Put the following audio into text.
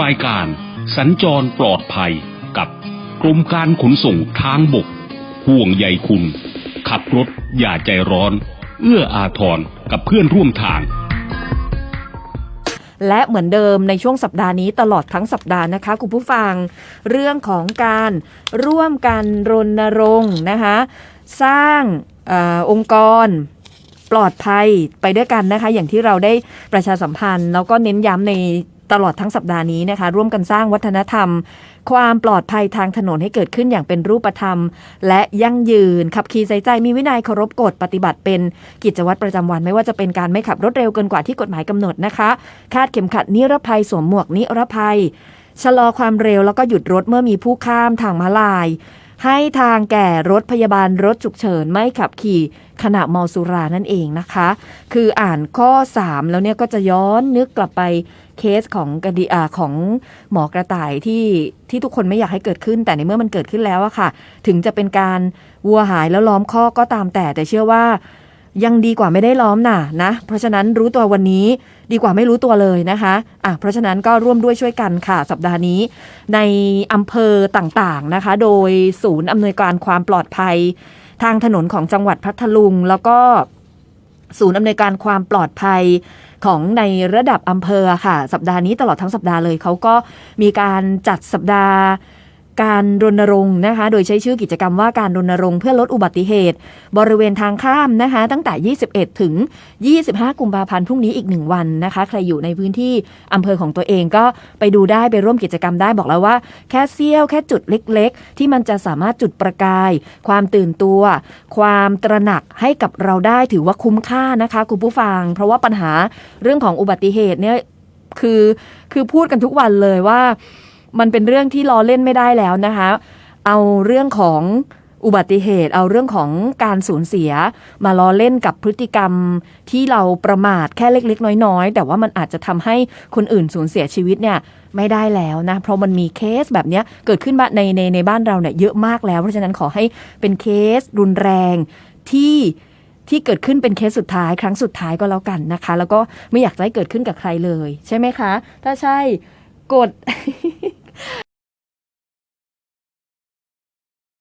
รายการสัญจรปลอดภัยกับกรมการขนส่งทางบก ห่วงใยคุณ ขับรถอย่าใจร้อน เอื้ออาทรกับเพื่อนร่วมทาง และเหมือนเดิมในช่วงสัปดาห์นี้ตลอดทั้งสัปดาห์นะคะ คุณผู้ฟัง เรื่องของการร่วมกันรณรงค์นะคะสร้างออองค์กรปลอดภัยไปด้วยกันนะคะ อย่างที่เราได้ประชาสัมพันธ์ แล้วก็เน้นย้ำใน ตลอดทั้งสัปดาห์นี้นะคะ ร่วมกันสร้างวัฒนธรรม ความปลอดภัยทางถนนให้เกิดขึ้นอย่างเป็นรูปธรรม และยั่งยืน ขับขี่ใส่ใจมีวินัยเคารพกฎปฏิบัติเป็นกิจวัตรประจำวัน ไม่ว่าจะเป็นการไม่ขับรถเร็วเกินกว่าที่กฎหมายกำหนดนะคะ คาดเข็มขัดนิรภัยสวมหมวกนิรภัยชะลอความเร็วแล้วก็หยุดรถเมื่อมีผู้ข้ามทางม้าลาย ให้ทางแก่รถพยาบาลรถฉุกเฉินไม่ขับขี่ขณะเมาสุรานั่นเองนะคะ คืออ่านข้อ 3 แล้วเนี่ยก็จะย้อนนึกกลับไปเคสของกดีอาของหมอกระต่ายที่ที่ทุกคนไม่อยากให้เกิดขึ้น แต่ในเมื่อมันเกิดขึ้นแล้วอะค่ะ ถึงจะเป็นการวัวหายแล้วล้อมข้อกก็ตามแต่แต่เชื่อว่า ยังดีกว่าไม่ได้ล้อมน่ะนะ เพราะฉะนั้นรู้ตัววันนี้ดีกว่าไม่รู้ตัวเลยนะคะอะเพราะฉะนั้นก็ร่วมด้วยช่วยกันค่ะ สัปดาห์นี้ ในอำเภอต่างๆนะคะ โดยศูนย์อำนวยการความปลอดภัย ทางถนนของจังหวัดพัทลุง แล้วก็ศูนย์อำนวยการความปลอดภัยของในระดับอำเภอค่ะ สัปดาห์นี้ตลอดทั้งสัปดาห์เลยเขาก็มีการจัดสัปดาห์ การรณรงค์นะคะ โดยใช้ชื่อกิจกรรมว่าการรณรงค์เพื่อลดอุบัติเหตุ บริเวณทางข้ามนะคะ ตั้งแต่ 21 ถึง 25 กุมภาพันธ์พรุ่งนี้อีกหนึ่งวันนะคะ ใครอยู่ในพื้นที่อำเภอของตัวเองก็ไปดูได้ไปร่วมกิจกรรมได้บอกแล้วว่า แค่เสี้ยวแค่จุดเล็ก ๆ ที่มันจะสามารถจุดประกาย ความตื่นตัว ความตระหนักให้กับเราได้ถือว่าคุ้มค่านะคะคุณผู้ฟัง เพราะว่าปัญหาเรื่องของอุบัติเหตุเนี่ยคือคือพูดกันทุกวันเลยว่า มันเป็นเรื่องที่ล้อเล่นไม่ได้แล้วนะคะ เอาเรื่องของอุบัติเหตุ เอาเรื่องของการสูญเสีย มาล้อเล่นกับพฤติกรรมที่เราประมาทแค่เล็ก ๆ น้อย ๆ แต่ว่ามันอาจจะทำให้คนอื่นสูญเสียชีวิตเนี่ยไม่ได้แล้วนะ เพราะมันมีเคสแบบนี้เกิดขึ้นมาในในในบ้านเราเนี่ยเยอะมากแล้ว เพราะฉะนั้นขอให้เป็นเคสรุนแรงที่ที่เกิดขึ้นเป็นเคสสุดท้ายครั้งสุดท้ายก็แล้วกันนะคะ แล้วก็ไม่อยากจะให้เกิดขึ้นกับใครเลย ใช่ไหมคะ ถ้าใช่กด